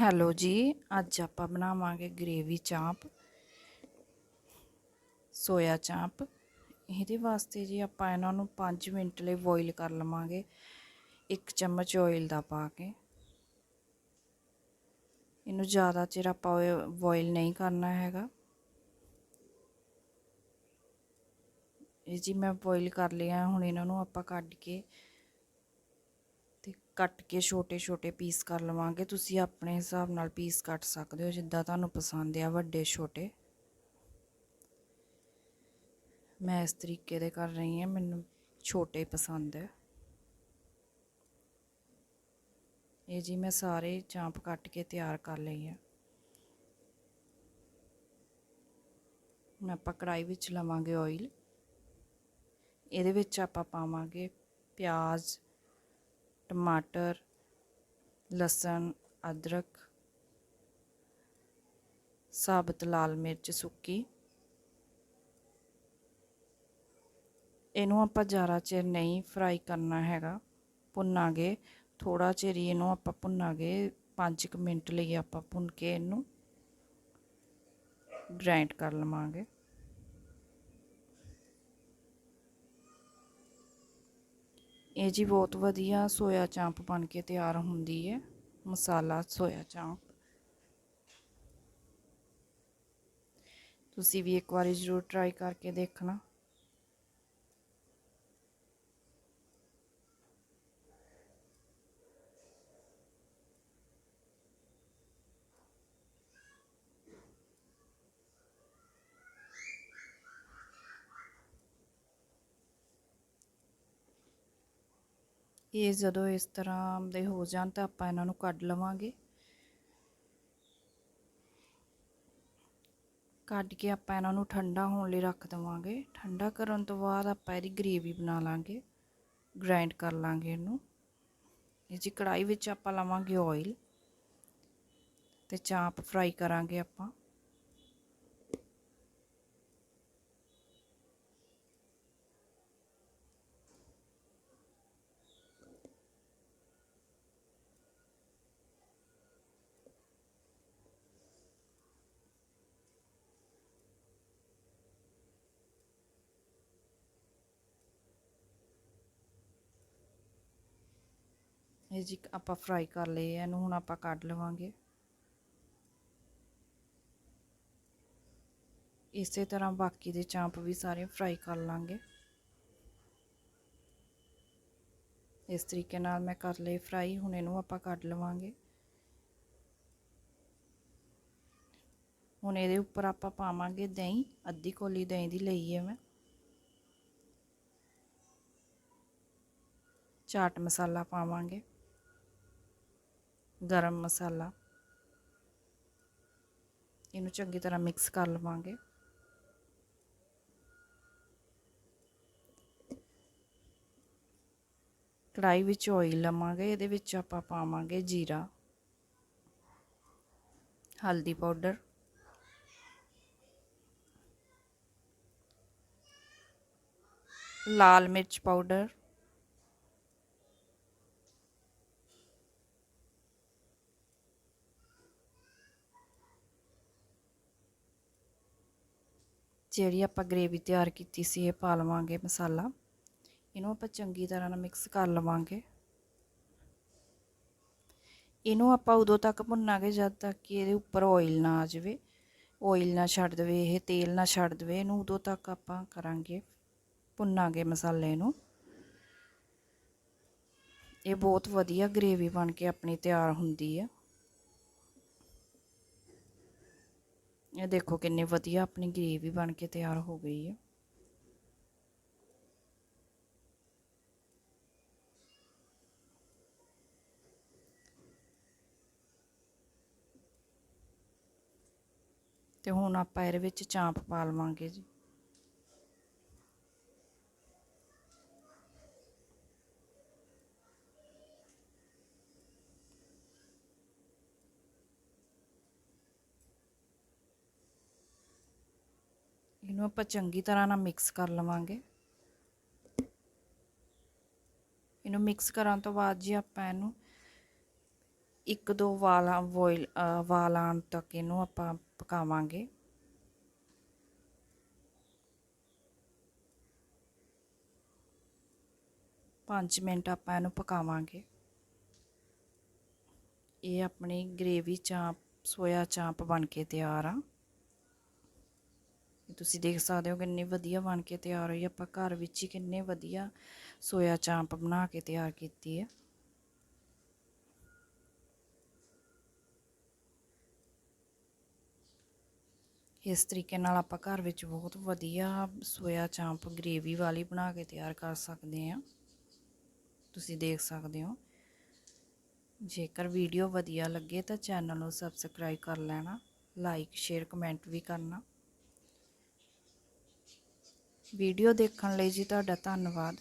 Hello ਜੀ, ਅੱਜ ਆਪਾਂ ਬਣਾਵਾਂਗੇ ਗ੍ਰੇਵੀ ਚਾਂਪ, ਸੋਇਆ ਚਾਂਪ। ਇਹਦੇ ਵਾਸਤੇ ਜੀ ਆਪਾਂ ਇਹਨਾਂ ਨੂੰ 5 ਮਿੰਟ ਲਈ ਬੋਇਲ ਕਰ ਲਵਾਂਗੇ। ਇੱਕ ਚਮਚ ਆਇਲ ਦਾ ਪਾ ਕੇ। ਇਹਨੂੰ ਜ਼ਿਆਦਾ ਚਿਰ ਆਪਾਂ ਬੋਇਲ ਨਹੀਂ ਕਰਨਾ ਹੈਗਾ। ਇਹ ਜੀ ਮੈਂ ਬੋਇਲ ਕਰ ਲਿਆ, ਹੁਣ ਇਹਨਾਂ ਨੂੰ ਆਪਾਂ ਕੱਢ ਕੇ ਕੱਟ ਕੇ ਛੋਟੇ ਛੋਟੇ ਪੀਸ ਕਰ ਲਵਾਂਗੇ। ਤੁਸੀਂ ਆਪਣੇ ਹਿਸਾਬ ਨਾਲ ਪੀਸ ਕੱਟ ਸਕਦੇ ਹੋ, ਜਿੱਦਾਂ ਤੁਹਾਨੂੰ ਪਸੰਦ ਆ, ਵੱਡੇ, ਛੋਟੇ। ਮੈਂ ਇਸ ਤਰੀਕੇ ਦੇ ਕਰ ਰਹੀ ਹਾਂ, ਮੈਨੂੰ ਛੋਟੇ ਪਸੰਦ ਹੈ। ਇਹ ਜੀ ਮੈਂ ਸਾਰੇ ਚਾਂਪ ਕੱਟ ਕੇ ਤਿਆਰ ਕਰ ਲਈ ਹੈ। ਹੁਣ ਆਪਾਂ ਕੜਾਈ ਵਿੱਚ ਲਵਾਂਗੇ ਆਇਲ ਇਹਦੇ ਵਿੱਚ ਆਪਾਂ ਪਾਵਾਂਗੇ ਪਿਆਜ਼ ਟਮਾਟਰ, ਲਸਣ, ਅਦਰਕ, ਸਾਬਤ ਲਾਲ ਮਿਰਚ ਸੁੱਕੀ। ਇਹਨੂੰ ਆਪਾਂ ਜ਼ਿਆਦਾ ਚਿਰ ਨਹੀਂ ਫਰਾਈ ਕਰਨਾ ਹੈਗਾ। ਭੁੰਨਾਂਗੇ ਥੋੜਾ ਚਿਰ ਹੀ ਇਹਨੂੰ ਆਪਾਂ ਭੁੰਨਾਂਗੇ। 5 ਮਿੰਟ ਲਈ ਆਪਾਂ ਭੁੰਨ ਕੇ ਇਹਨੂੰ ਗ੍ਰਾਈਂਡ ਕਰ ਲਵਾਂਗੇ। ਇਹ ਜੀ ਬਹੁਤ ਵਧੀਆ ਸੋਇਆ ਚਾਂਪ ਬਣ ਕੇ ਤਿਆਰ ਹੁੰਦੀ ਹੈ, ਮਸਾਲਾ ਸੋਇਆ ਚਾਂਪ। ਤੁਸੀਂ ਵੀ ਇੱਕ ਵਾਰੀ ਜ਼ਰੂਰ ਟਰਾਈ ਕਰਕੇ ਦੇਖਣਾ। ਇਹ ਜਦੋਂ ਇਸ ਤਰ੍ਹਾਂ ਦੇ ਹੋ ਜਾਣ ਤਾਂ ਆਪਾਂ ਇਹਨਾਂ ਨੂੰ ਕੱਢ ਲਵਾਂਗੇ। ਕੱਢ ਕੇ ਆਪਾਂ ਇਹਨਾਂ ਨੂੰ ਠੰਡਾ ਹੋਣ ਲਈ ਰੱਖ ਦਵਾਂਗੇ। ਠੰਡਾ ਕਰਨ ਤੋਂ ਬਾਅਦ ਆਪਾਂ ਇਹਦੀ ਗ੍ਰੇਵੀ ਬਣਾ ਲਾਂਗੇ। ਗ੍ਰਾਈਂਡ ਕਰ ਲਾਂਗੇ ਇਹਨੂੰ। ਇਹ ਜੀ ਕੜਾਈ ਵਿੱਚ ਆਪਾਂ ਲਾਵਾਂਗੇ ਆਇਲ ਤੇ ਚਾਂਪ ਫਰਾਈ ਕਰਾਂਗੇ ਆਪਾਂ। ਇਹ ਜੀ ਆਪਾਂ ਫਰਾਈ ਕਰ ਲਏ ਇਹਨੂੰ ਹੁਣ ਆਪਾਂ ਕੱਢ ਲਵਾਂਗੇ। ਇਸੇ ਤਰ੍ਹਾਂ ਬਾਕੀ ਦੇ ਚਾਂਪ ਵੀ ਸਾਰੇ ਫਰਾਈ ਕਰ ਲਾਂਗੇ। ਇਸ ਤਰੀਕੇ ਨਾਲ ਮੈਂ ਕਰ ਲਏ ਫਰਾਈ ਹੁਣ ਇਹਨੂੰ ਆਪਾਂ ਕੱਢ ਲਵਾਂਗੇ। ਹੁਣ ਇਹਦੇ ਉੱਪਰ ਆਪਾਂ ਪਾਵਾਂਗੇ ਦਹੀਂ, ਅੱਧੀ ਕੋਲੀ ਦਹੀਂ ਦੀ ਲਈ ਹੈ ਮੈਂ। ਚਾਟ ਮਸਾਲਾ ਪਾਵਾਂਗੇ। ਗਰਮ ਮਸਾਲਾ। ਇਹਨੂੰ ਚੰਗੀ ਤਰ੍ਹਾਂ ਮਿਕਸ ਕਰ ਲਵਾਂਗੇ। ਕੜਾਈ ਵਿੱਚ ਆਇਲ ਲਵਾਂਗੇ, ਇਹਦੇ ਵਿੱਚ ਆਪਾਂ ਪਾਵਾਂਗੇ ਜੀਰਾ, ਹਲਦੀ ਪਾਊਡਰ ਲਾਲ ਮਿਰਚ ਪਾਊਡਰ ਜਿਹੜੀ ਆਪਾਂ ਗ੍ਰੇਵੀ ਤਿਆਰ ਕੀਤੀ ਸੀ ਇਹ ਪਾ ਲਵਾਂਗੇ ਮਸਾਲਾ। ਇਹਨੂੰ ਆਪਾਂ ਚੰਗੀ ਤਰ੍ਹਾਂ ਨਾਲ ਮਿਕਸ ਕਰ ਲਵਾਂਗੇ। ਇਹਨੂੰ ਆਪਾਂ ਉਦੋਂ ਤੱਕ ਭੁੰਨਾਂਗੇ ਜਦ ਤੱਕ ਕਿ ਇਹਦੇ ਉੱਪਰ ਆਇਲ ਨਾ ਆ ਜਾਵੇ। ਆਇਲ ਨਾ ਛੱਡ ਦੇਵੇ, ਇਹ ਤੇਲ ਨਾ ਛੱਡ ਦੇਵੇ, ਇਹਨੂੰ ਉਦੋਂ ਤੱਕ ਆਪਾਂ ਕਰਾਂਗੇ, ਭੁੰਨਾਂਗੇ ਮਸਾਲੇ ਨੂੰ। ਇਹ ਬਹੁਤ ਵਧੀਆ ਗ੍ਰੇਵੀ ਬਣ ਕੇ ਆਪਣੀ ਤਿਆਰ ਹੁੰਦੀ ਹੈ। ਇਹ ਦੇਖੋ ਕਿੰਨੀ ਵਧੀਆ ਆਪਣੀ ਗ੍ਰੇਵੀ ਬਣ ਕੇ ਤਿਆਰ ਹੋ ਗਈ ਹੈ। ਤੇ ਹੁਣ ਆਪਾਂ ਇਹਦੇ ਵਿੱਚ ਚਾਂਪ ਪਾ ਲਵਾਂਗੇ ਜੀ। ਇਹਨੂੰ ਆਪਾਂ ਚੰਗੀ ਤਰ੍ਹਾਂ ਨਾਲ ਮਿਕਸ ਕਰ ਲਵਾਂਗੇ। ਇਹਨੂੰ ਮਿਕਸ ਕਰਨ ਤੋਂ ਬਾਅਦ ਜੀ ਆਪਾਂ ਇਹਨੂੰ ਇੱਕ ਦੋ ਵਾਲਾਂ ਵੋਇਲ ਵਾਲ ਤੱਕ ਇਹਨੂੰ ਆਪਾਂ ਪਕਾਵਾਂਗੇ। ਪੰਜ ਮਿੰਟ ਆਪਾਂ ਇਹਨੂੰ ਪਕਾਵਾਂਗੇ। ਇਹ ਆਪਣੀ ਗ੍ਰੇਵੀ ਚਾਂਪ, ਸੋਇਆ ਚਾਂਪ ਬਣ ਕੇ ਤਿਆਰ ਆ। ਤੁਸੀਂ ਦੇਖ ਸਕਦੇ ਹੋ ਕਿੰਨੀ ਵਧੀਆ ਬਣ ਕੇ ਤਿਆਰ ਹੋਈ ਆਪਾਂ ਘਰ ਵਿੱਚ ਹੀ ਕਿੰਨੇ ਵਧੀਆ ਸੋਇਆ ਚਾਂਪ ਬਣਾ ਕੇ ਤਿਆਰ ਕੀਤੀ ਹੈ ਇਸ ਤਰੀਕੇ ਨਾਲ ਆਪਾਂ ਘਰ ਵਿੱਚ ਬਹੁਤ ਵਧੀਆ ਸੋਇਆ ਚਾਂਪ ਗ੍ਰੇਵੀ ਵਾਲੀ ਬਣਾ ਕੇ ਤਿਆਰ ਕਰ ਸਕਦੇ ਹਾਂ ਤੁਸੀਂ ਦੇਖ ਸਕਦੇ ਹੋ। ਜੇਕਰ ਵੀਡੀਓ ਵਧੀਆ ਲੱਗੇ ਤਾਂ ਚੈਨਲ ਨੂੰ ਸਬਸਕ੍ਰਾਈਬ ਕਰ ਲੈਣਾ ਲਾਈਕ ਸ਼ੇਅਰ ਕਮੈਂਟ ਵੀ ਕਰਨਾ। ਵੀਡੀਓ ਦੇਖਣ ਲਈ ਜੀ ਤੁਹਾਡਾ ਧੰਨਵਾਦ।